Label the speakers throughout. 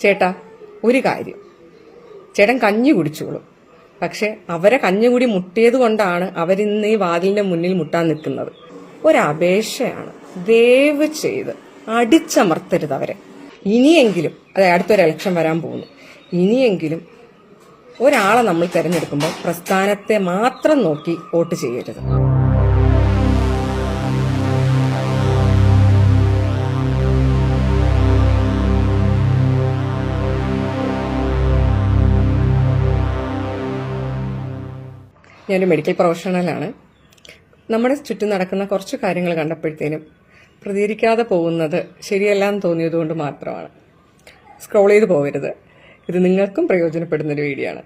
Speaker 1: ചേട്ടാ ഒരു കാര്യം. ചേട്ടൻ കഞ്ഞി കുടിച്ചോളും. പക്ഷെ അവരെ കഞ്ഞുകൂടി മുട്ടിയത് കൊണ്ടാണ് അവരിന്ന് ഈ വാതിലിന്റെ മുന്നിൽ മുട്ടാൻ നിൽക്കുന്നത്. ഒരപേക്ഷയാണ്. ദയവ് ചെയ്ത് അടിച്ചമർത്തരുത് അവരെ. ഇനിയെങ്കിലും അതായത് അടുത്തൊരു ഇലക്ഷൻ വരാൻ പോകുന്നു. ഇനിയെങ്കിലും ഒരാളെ നമ്മൾ തിരഞ്ഞെടുക്കുമ്പോൾ പ്രസ്ഥാനത്തെ മാത്രം നോക്കി വോട്ട് ചെയ്യരുത്. ഞാനൊരു മെഡിക്കൽ പ്രൊഫഷണലാണ് നമ്മുടെ ചുറ്റും നടക്കുന്ന കുറച്ച് കാര്യങ്ങൾ കണ്ടപ്പോഴത്തേനും പ്രതികരിക്കാതെ പോകുന്നത് ശരിയല്ല എന്ന് തോന്നിയതുകൊണ്ട് മാത്രമാണ്. സ്ക്രോൾ ചെയ്ത് പോകരുത്. ഇത് നിങ്ങൾക്കും പ്രയോജനപ്പെടുന്നൊരു വീഡിയോ ആണ്.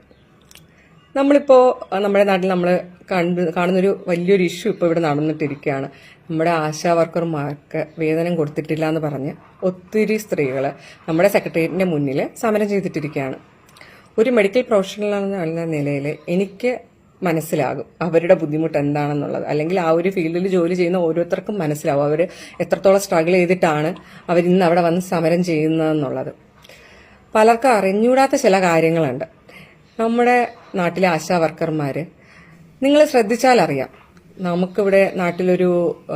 Speaker 1: നമ്മളിപ്പോൾ നമ്മുടെ നാട്ടിൽ നമ്മൾ കാണുന്ന കാണുന്നൊരു വലിയൊരു ഇഷ്യൂ ഇപ്പോൾ ഇവിടെ നടന്നിട്ടിരിക്കുകയാണ്. നമ്മുടെ ആശാ വർക്കർമാർക്ക് വേതനം കൊടുത്തിട്ടില്ല എന്ന് പറഞ്ഞ് ഒത്തിരി സ്ത്രീകൾ നമ്മുടെ സെക്രട്ടേറിയറ്റിന്റെ മുന്നിൽ സമരം ചെയ്തിട്ടിരിക്കുകയാണ്. ഒരു മെഡിക്കൽ പ്രൊഫഷണൽ എന്ന നിലയിൽ എനിക്ക് മനസ്സിലാകും. അവരുടെ ബുദ്ധിമുട്ട് എന്താണെന്നുള്ളത്. അല്ലെങ്കിൽ ആ ഒരു ഫീൽഡിൽ ജോലി ചെയ്യുന്ന ഓരോരുത്തർക്കും മനസ്സിലാവും. അവർ എത്രത്തോളം സ്ട്രഗിൾ ചെയ്തിട്ടാണ് അവർ ഇന്ന് അവിടെ വന്ന് സമരം ചെയ്യുന്നതെന്നുള്ളത്. പലർക്കും അറിഞ്ഞൂടാത്ത ചില കാര്യങ്ങളുണ്ട്. നമ്മുടെ നാട്ടിലെ ആശാ വർക്കർമാർ നിങ്ങൾ ശ്രദ്ധിച്ചാൽ അറിയാം. നമുക്കിവിടെ നാട്ടിലൊരു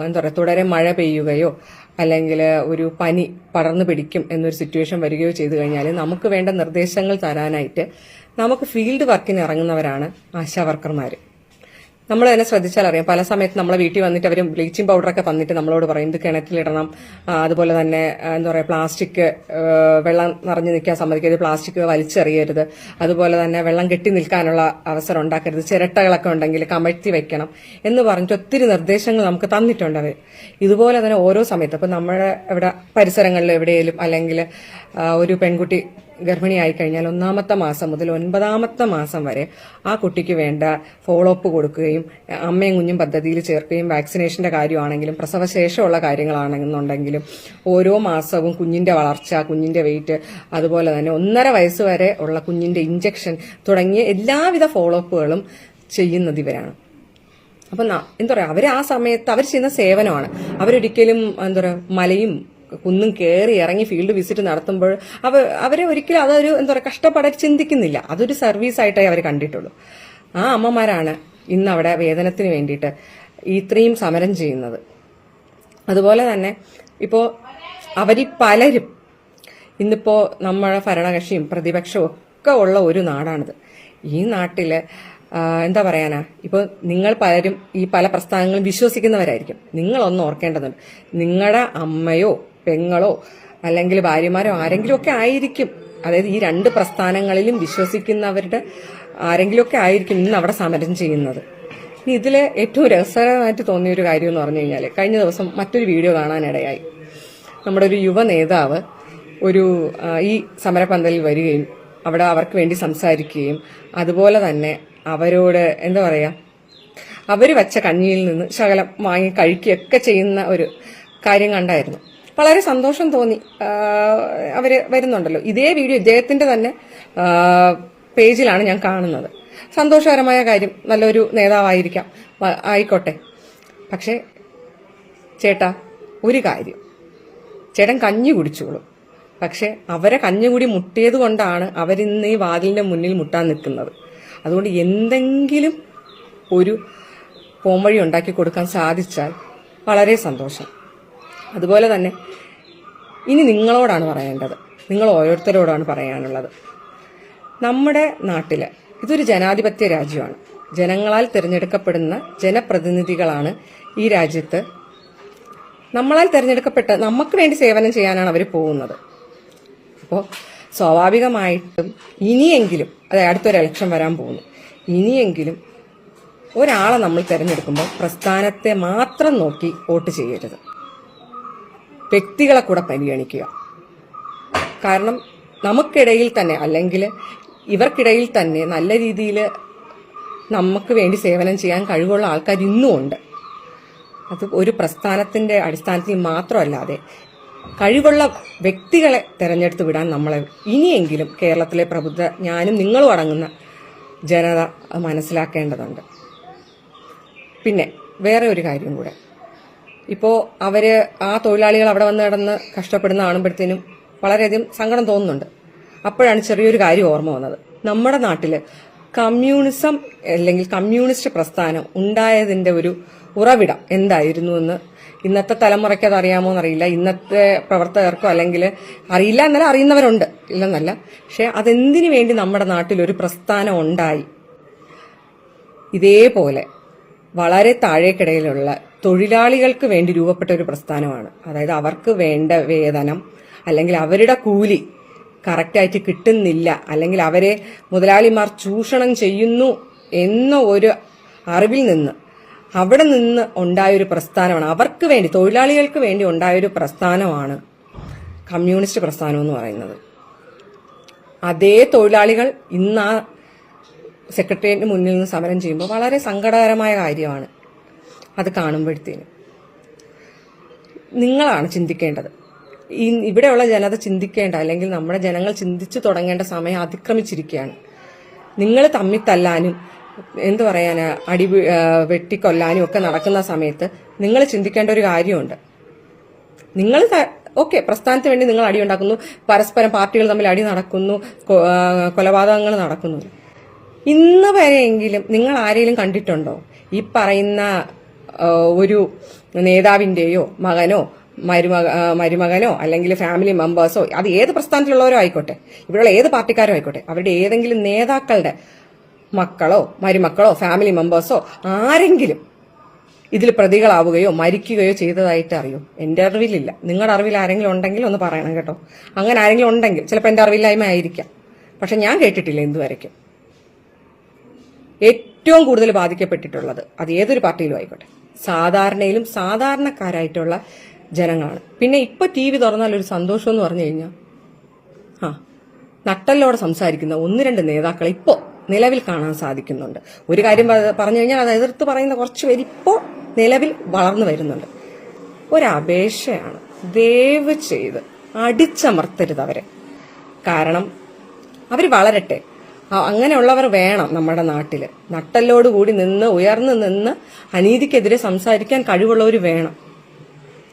Speaker 1: എന്താ പറയുക തുടരെ മഴ പെയ്യുകയോ അല്ലെങ്കിൽ ഒരു പനി പടർന്നു പിടിക്കും എന്നൊരു സിറ്റുവേഷൻ വരികയോ ചെയ്തു കഴിഞ്ഞാൽ നമുക്ക് വേണ്ട നിർദ്ദേശങ്ങൾ തരാനായിട്ട് നമുക്ക് ഫീൽഡ് വർക്കിന് ഇറങ്ങുന്നവരാണ് ആശാ വർക്കർമാർ നമ്മൾ തന്നെ ശ്രദ്ധിച്ചാൽ അറിയാം. പല സമയത്ത് നമ്മളെ വീട്ടിൽ വന്നിട്ട് അവർ ബ്ലീച്ചിങ് പൗഡറൊക്കെ തന്നിട്ട് നമ്മളോട് പറയും ഇത് കിണറ്റിലിടണം. അതുപോലെ തന്നെ എന്താ പറയുക പ്ലാസ്റ്റിക് വെള്ളം നിറഞ്ഞു നിൽക്കാൻ സമ്മതിക്കരുത്. പ്ലാസ്റ്റിക് വലിച്ചെറിയരുത്. അതുപോലെ തന്നെ വെള്ളം കെട്ടി നിൽക്കാനുള്ള അവസരം ഉണ്ടാക്കരുത്. ചിരട്ടകളൊക്കെ ഉണ്ടെങ്കിൽ കമഴ്ത്തി വെക്കണം. എന്ന് പറഞ്ഞിട്ട് ഒത്തിരി നിർദ്ദേശങ്ങൾ നമുക്ക് തന്നിട്ടുണ്ട് അവർ ഇതുപോലെ തന്നെ ഓരോ സമയത്ത്. ഇപ്പം നമ്മുടെ ഇവിടെ പരിസരങ്ങളിൽ എവിടെയെങ്കിലും അല്ലെങ്കിൽ ഒരു പെൺകുട്ടി ഗർഭിണിയായി കഴിഞ്ഞാൽ ഒന്നാമത്തെ മാസം മുതൽ ഒൻപതാമത്തെ മാസം വരെ ആ കുട്ടിക്ക് വേണ്ട ഫോളോ അപ്പ് കൊടുക്കുകയും അമ്മയും കുഞ്ഞും പദ്ധതിയിൽ ചേർക്കുകയും വാക്സിനേഷന്റെ കാര്യമാണെങ്കിലും പ്രസവശേഷമുള്ള കാര്യങ്ങളാണെന്നുണ്ടെങ്കിലും ഓരോ മാസവും കുഞ്ഞിന്റെ വളർച്ച കുഞ്ഞിന്റെ വെയിറ്റ് അതുപോലെ തന്നെ ഒന്നര വയസ്സ് വരെ ഉള്ള കുഞ്ഞിന്റെ ഇഞ്ചക്ഷൻ തുടങ്ങിയ എല്ലാവിധ ഫോളോ അപ്പുകളും ചെയ്യുന്നത് ഇവരാണ്. അപ്പൊ എന്താ പറയാ അവർ ആ സമയത്ത് അവർ ചെയ്യുന്ന സേവനമാണ്. അവരൊരിക്കലും എന്താ പറയാ മലയും കുന്നും കയറി ഇറങ്ങി ഫീൽഡ് വിസിറ്റ് നടത്തുമ്പോൾ അവ അവരെ ഒരിക്കലും അതൊരു എന്താ പറയുക കഷ്ടപ്പെടാൻ ചിന്തിക്കുന്നില്ല. അതൊരു സർവീസ് ആയിട്ടേ അവർ കണ്ടിട്ടുള്ളൂ. ആ അമ്മമാരാണ് ഇന്ന് അവിടെ വേതനത്തിന് വേണ്ടിയിട്ട് ഇത്രയും സമരം ചെയ്യുന്നത്. അതുപോലെ തന്നെ ഇപ്പോൾ അവരിൽ പലരും ഇന്നിപ്പോൾ നമ്മളെ ഭരണകക്ഷിയും പ്രതിപക്ഷവും ഒക്കെ ഉള്ള ഒരു നാടാണിത്. ഈ നാട്ടിൽ എന്താ പറയാനാ ഇപ്പോൾ നിങ്ങൾ പലരും ഈ പല പ്രസ്ഥാനങ്ങളും വിശ്വസിക്കുന്നവരായിരിക്കും. നിങ്ങളൊന്ന് ഓർക്കേണ്ടതുണ്ട്. നിങ്ങളുടെ അമ്മയോ പെങ്ങളോ അല്ലെങ്കിൽ ഭാര്യമാരോ ആരെങ്കിലും ഒക്കെ ആയിരിക്കും. അതായത് ഈ രണ്ട് പ്രസ്ഥാനങ്ങളിലും വിശ്വസിക്കുന്നവരുടെ ആരെങ്കിലുമൊക്കെ ആയിരിക്കും ഇന്ന് അവിടെ സമരം ചെയ്യുന്നത്. ഇനി ഇതിൽ ഏറ്റവും രസകരമായിട്ട് തോന്നിയ ഒരു കാര്യം എന്ന് പറഞ്ഞു കഴിഞ്ഞാൽ കഴിഞ്ഞ ദിവസം മറ്റൊരു വീഡിയോ കാണാനിടയായി. നമ്മുടെ ഒരു യുവ നേതാവ് ഒരു ഈ സമരപന്തലിൽ വരികയും അവിടെ അവർക്ക് വേണ്ടി സംസാരിക്കുകയും അതുപോലെ തന്നെ അവരോട് എന്താ പറയുക അവർ വച്ച കഞ്ഞിയിൽ നിന്ന് ശകലം വാങ്ങി കഴിക്കുകയൊക്കെ ചെയ്യുന്ന ഒരു കാര്യം കണ്ടായിരുന്നു. വളരെ സന്തോഷം തോന്നി. അവർ വരുന്നുണ്ടല്ലോ. ഇതേ വീഡിയോ ഇദ്ദേഹത്തിന്റെ തന്നെ പേജിലാണ് ഞാൻ കാണുന്നത്. സന്തോഷകരമായ കാര്യം. നല്ലൊരു നേതാവായിരിക്കാം. ആയിക്കോട്ടെ. പക്ഷേ ചേട്ടാ ഒരു കാര്യം. ചേട്ടൻ കഞ്ഞി കുടിച്ചോളൂ. പക്ഷെ അവരെ കഞ്ഞുകൂടി മുട്ടിയത് കൊണ്ടാണ് അവരിന്ന് ഈ വാതിലിന്റെ മുന്നിൽ മുട്ടാൻ നിൽക്കുന്നത്. അതുകൊണ്ട് എന്തെങ്കിലും ഒരു പോംവഴി ഉണ്ടാക്കി കൊടുക്കാൻ സാധിച്ചാൽ വളരെ സന്തോഷം. അതുപോലെ തന്നെ ഇനി നിങ്ങളോടാണ് പറയേണ്ടത്. നിങ്ങൾ ഓരോരുത്തരോടാണ് പറയാനുള്ളത്. നമ്മുടെ നാട്ടിൽ ഇതൊരു ജനാധിപത്യ രാജ്യമാണ്. ജനങ്ങളാൽ തിരഞ്ഞെടുക്കപ്പെടുന്ന ജനപ്രതിനിധികളാണ് ഈ രാജ്യത്ത് നമ്മളാൽ തിരഞ്ഞെടുക്കപ്പെട്ട നമുക്ക് വേണ്ടി സേവനം ചെയ്യാനാണ് അവർ പോകുന്നത്. അപ്പോൾ സ്വാഭാവികമായിട്ടും ഇനിയെങ്കിലും അതായത് അടുത്തൊരു ഇലക്ഷൻ വരാൻ പോകുന്നു. ഇനിയെങ്കിലും ഒരാളെ നമ്മൾ തിരഞ്ഞെടുക്കുമ്പോൾ പ്രസ്ഥാനത്തെ മാത്രം നോക്കി വോട്ട് ചെയ്യരുത്. വ്യക്തികളെ കൂടെ പരിഗണിക്കുക. കാരണം നമുക്കിടയിൽ തന്നെ അല്ലെങ്കിൽ ഇവർക്കിടയിൽ തന്നെ നല്ല രീതിയിൽ നമുക്ക് വേണ്ടി സേവനം ചെയ്യാൻ കഴിവുള്ള ആൾക്കാർ ഇന്നും ഉണ്ട്. അത് ഒരു പ്രസ്ഥാനത്തിന്റെ അടിസ്ഥാനത്തിൽ മാത്രമല്ലാതെ കഴിവുള്ള വ്യക്തികളെ തിരഞ്ഞെടുത്ത് വിടാൻ നമ്മളെ ഇനിയെങ്കിലും കേരളത്തിലെ പ്രബുദ്ധ ഞാനും നിങ്ങളും അടങ്ങുന്ന ജനത മനസ്സിലാക്കേണ്ടതുണ്ട്. പിന്നെ വേറെ ഒരു കാര്യം കൂടെ. ഇപ്പോൾ അവർ ആ തൊഴിലാളികൾ അവിടെ വന്ന് നടന്ന് കഷ്ടപ്പെടുന്ന കാണുമ്പോഴത്തേനും വളരെയധികം സങ്കടം തോന്നുന്നുണ്ട്. അപ്പോഴാണ് ചെറിയൊരു കാര്യം ഓർമ്മ വന്നത്. നമ്മുടെ നാട്ടിൽ കമ്മ്യൂണിസം അല്ലെങ്കിൽ കമ്മ്യൂണിസ്റ്റ് പ്രസ്ഥാനം ഉണ്ടായതിന്റെ ഒരു ഉറവിടം എന്തായിരുന്നു എന്ന് ഇന്നത്തെ തലമുറയ്ക്ക് അത് അറിയാമോ എന്നറിയില്ല. ഇന്നത്തെ പ്രവർത്തകർക്കോ അല്ലെങ്കിൽ അറിയില്ല എന്നല്ല അറിയുന്നവരുണ്ട്. ഇല്ലെന്നല്ല. പക്ഷെ അതെന്തിനു വേണ്ടി നമ്മുടെ നാട്ടിൽ ഒരു പ്രസ്ഥാനം ഉണ്ടായി? ഇതേപോലെ വളരെ താഴേക്കിടയിലുള്ള തൊഴിലാളികൾക്ക് വേണ്ടി രൂപപ്പെട്ട ഒരു പ്രസ്ഥാനമാണ്. അതായത് അവർക്ക് വേണ്ട വേതനം അല്ലെങ്കിൽ അവരുടെ കൂലി കറക്റ്റായിട്ട് കിട്ടുന്നില്ല അല്ലെങ്കിൽ അവരെ മുതലാളിമാർ ചൂഷണം ചെയ്യുന്നു എന്ന ഒരു അറിവിൽ നിന്ന് അവിടെ നിന്ന് ഉണ്ടായൊരു പ്രസ്ഥാനമാണ്. അവർക്ക് വേണ്ടി തൊഴിലാളികൾക്ക് വേണ്ടി ഉണ്ടായൊരു പ്രസ്ഥാനമാണ് കമ്മ്യൂണിസ്റ്റ് പ്രസ്ഥാനം എന്ന് പറയുന്നത്. അതേ തൊഴിലാളികൾ ഇന്ന് ആ സെക്രട്ടേറിയറ്റിന് മുന്നിൽ നിന്ന് സമരം ചെയ്യുമ്പോൾ വളരെ സങ്കടകരമായ കാര്യമാണ്. അത് കാണുമ്പോഴത്തേനും. നിങ്ങളാണ് ചിന്തിക്കേണ്ടത്. ഈ ഇവിടെയുള്ള ജനത ചിന്തിക്കേണ്ട അല്ലെങ്കിൽ നമ്മുടെ ജനങ്ങൾ ചിന്തിച്ചു തുടങ്ങേണ്ട സമയം അതിക്രമിച്ചിരിക്കുകയാണ്. നിങ്ങൾ തമ്മിൽ തല്ലാനും എന്തു പറയാനാ അടി വെട്ടിക്കൊല്ലാനും ഒക്കെ നടക്കുന്ന സമയത്ത് നിങ്ങൾ ചിന്തിക്കേണ്ട ഒരു കാര്യമുണ്ട്. നിങ്ങൾ ഓക്കെ പ്രസ്ഥാനത്തിന് വേണ്ടി നിങ്ങൾ അടി ഉണ്ടാക്കുന്നു പരസ്പരം പാർട്ടികൾ തമ്മിൽ അടി നടക്കുന്നു കൊലപാതകങ്ങൾ നടക്കുന്നു. ഇന്ന് വരെയെങ്കിലും നിങ്ങൾ ആരെങ്കിലും കണ്ടിട്ടുണ്ടോ? ഈ പറയുന്ന ഒരു നേതാവിന്റെയോ മകനോ മരുമക മരുമകനോ അല്ലെങ്കിൽ ഫാമിലി മെമ്പേഴ്സോ അത് ഏത് പ്രസ്ഥാനത്തിലുള്ളവരോ ആയിക്കോട്ടെ. ഇവിടെയുള്ള ഏത് പാർട്ടിക്കാരോ ആയിക്കോട്ടെ. അവരുടെ ഏതെങ്കിലും നേതാക്കളുടെ മക്കളോ മരുമക്കളോ ഫാമിലി മെമ്പേഴ്സോ ആരെങ്കിലും ഇതിൽ പ്രതികളാവുകയോ മരിക്കുകയോ ചെയ്തതായിട്ട് അറിയൂ. എന്റെ അറിവിലില്ല. നിങ്ങളുടെ അറിവിൽ ആരെങ്കിലും ഉണ്ടെങ്കിൽ ഒന്ന് പറയണം കേട്ടോ. അങ്ങനെ ആരെങ്കിലും ഉണ്ടെങ്കിൽ ചിലപ്പോൾ എന്റെ അറിവില്ലായ്മ ആയിരിക്കാം. പക്ഷെ ഞാൻ കേട്ടിട്ടില്ല ഇതുവരയ്ക്കും ഏറ്റവും കൂടുതൽ ബാധിക്കപ്പെട്ടിട്ടുള്ളത് അത് ഏതൊരു പാർട്ടിയിലും ആയിക്കോട്ടെ. സാധാരണയിലും സാധാരണക്കാരായിട്ടുള്ള ജനങ്ങളാണ്. പിന്നെ ഇപ്പൊ ടി വി തുറന്നാൽ ഒരു സന്തോഷം എന്ന് പറഞ്ഞു കഴിഞ്ഞാൽ ആ നട്ടല്ലോടെ സംസാരിക്കുന്ന ഒന്ന് രണ്ട് നേതാക്കളെ ഇപ്പോൾ നിലവിൽ കാണാൻ സാധിക്കുന്നുണ്ട്. ഒരു കാര്യം പറഞ്ഞു കഴിഞ്ഞാൽ അത് എതിർത്ത് പറയുന്ന കുറച്ച് പേര് ഇപ്പോൾ നിലവിൽ വളർന്നു വരുന്നുണ്ട്. ഒരപേക്ഷയാണ്. ദയവ് ചെയ്ത് അടിച്ചമർത്തരുത് അവരെ. കാരണം അവർ വളരട്ടെ. അങ്ങനെയുള്ളവർ വേണം നമ്മുടെ നാട്ടിൽ നട്ടല്ലോട് കൂടി നിന്ന് ഉയർന്നു നിന്ന് അനീതിക്കെതിരെ സംസാരിക്കാൻ കഴിവുള്ളവർ വേണം.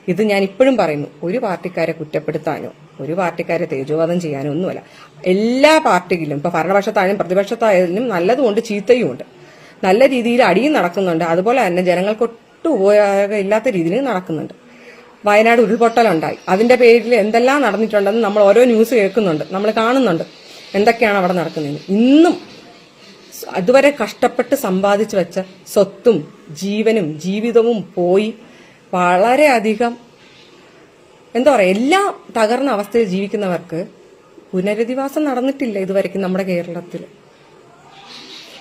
Speaker 1: ഇത് ഞാൻ ഇപ്പോഴും പറയുന്നു. ഒരു പാർട്ടിക്കാരെ കുറ്റപ്പെടുത്താനോ ഒരു പാർട്ടിക്കാരെ തേജോവാദം ചെയ്യാനോ ഒന്നുമല്ല. എല്ലാ പാർട്ടിയിലും ഇപ്പൊ ഭരണപക്ഷത്തായാലും പ്രതിപക്ഷത്തായാലും നല്ലതുമുണ്ട് ചീത്തയുമുണ്ട്. നല്ല രീതിയിൽ അടിയും നടക്കുന്നുണ്ട്. അതുപോലെ തന്നെ ജനങ്ങൾക്ക് ഒട്ടും ഉപയോഗമില്ലാത്ത രീതിയിൽ നടക്കുന്നുണ്ട്. വയനാട് ഉരുൾപൊട്ടലുണ്ടായി. അതിന്റെ പേരിൽ എന്തെല്ലാം നടന്നിട്ടുണ്ടെന്ന് നമ്മൾ ഓരോ ന്യൂസ് കേൾക്കുന്നുണ്ട്. നമ്മൾ കാണുന്നുണ്ട്. എന്തൊക്കെയാണ് അവിടെ നടക്കുന്നത് ഇന്നും അതുവരെ കഷ്ടപ്പെട്ട് സമ്പാദിച്ചു വെച്ച സ്വത്തും ജീവനും ജീവിതവും പോയി വളരെയധികം എന്താ പറയുക എല്ലാം തകർന്ന അവസ്ഥയിൽ ജീവിക്കുന്നവർക്ക് പുനരധിവാസം നടന്നിട്ടില്ല ഇതുവരെയ്ക്കും നമ്മുടെ കേരളത്തിൽ.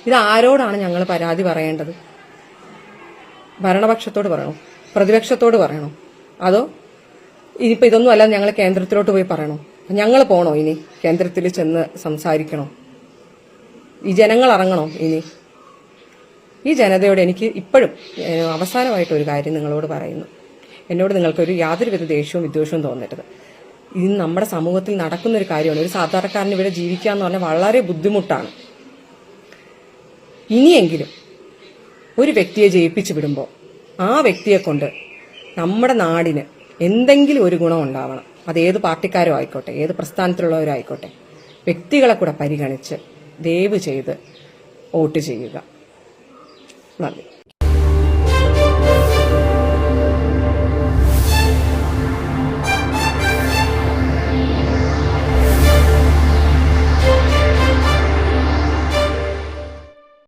Speaker 1: ഇത് ആരോടാണ് ഞങ്ങൾ പരാതി പറയേണ്ടത്? ഭരണപക്ഷത്തോട് പറയണോ? പ്രതിപക്ഷത്തോട് പറയണോ? അതോ ഇനിയിപ്പോൾ ഇതൊന്നും അല്ല ഞങ്ങൾ കേന്ദ്രത്തിലോട്ട് പോയി പറയണോ? ഞങ്ങൾ പോണോ ഇനി? കേന്ദ്രത്തിൽ ചെന്ന് സംസാരിക്കണോ? ഈ ജനങ്ങൾ ഇറങ്ങണോ ഇനി? ഈ ജനതയോട് എനിക്ക് ഇപ്പോഴും അവസാനമായിട്ടൊരു കാര്യം നിങ്ങളോട് പറയുന്നു. എന്നോട് നിങ്ങൾക്കൊരു യാതൊരുവിധ ദേഷ്യവും വിദ്വേഷവും തോന്നരുത്. ഇത് നമ്മുടെ സമൂഹത്തിൽ നടക്കുന്ന ഒരു കാര്യമാണ്. ഒരു സാധാരണക്കാരന് ഇവിടെ ജീവിക്കുക എന്ന് പറഞ്ഞാൽ വളരെ ബുദ്ധിമുട്ടാണ്. ഇനിയെങ്കിലും ഒരു വ്യക്തിയെ ജയിപ്പിച്ചു വിടുമ്പോൾ ആ വ്യക്തിയെ കൊണ്ട് നമ്മുടെ നാടിന് എന്തെങ്കിലും ഒരു ഗുണം ഉണ്ടാവണം. അത് ഏത് പാർട്ടിക്കാരോ ആയിക്കോട്ടെ ഏത് പ്രസ്ഥാനത്തിലുള്ളവരോ ആയിക്കോട്ടെ വ്യക്തികളെ കൂടെ പരിഗണിച്ച് ദയവ് ചെയ്ത് വോട്ട് ചെയ്യുക. നന്ദി.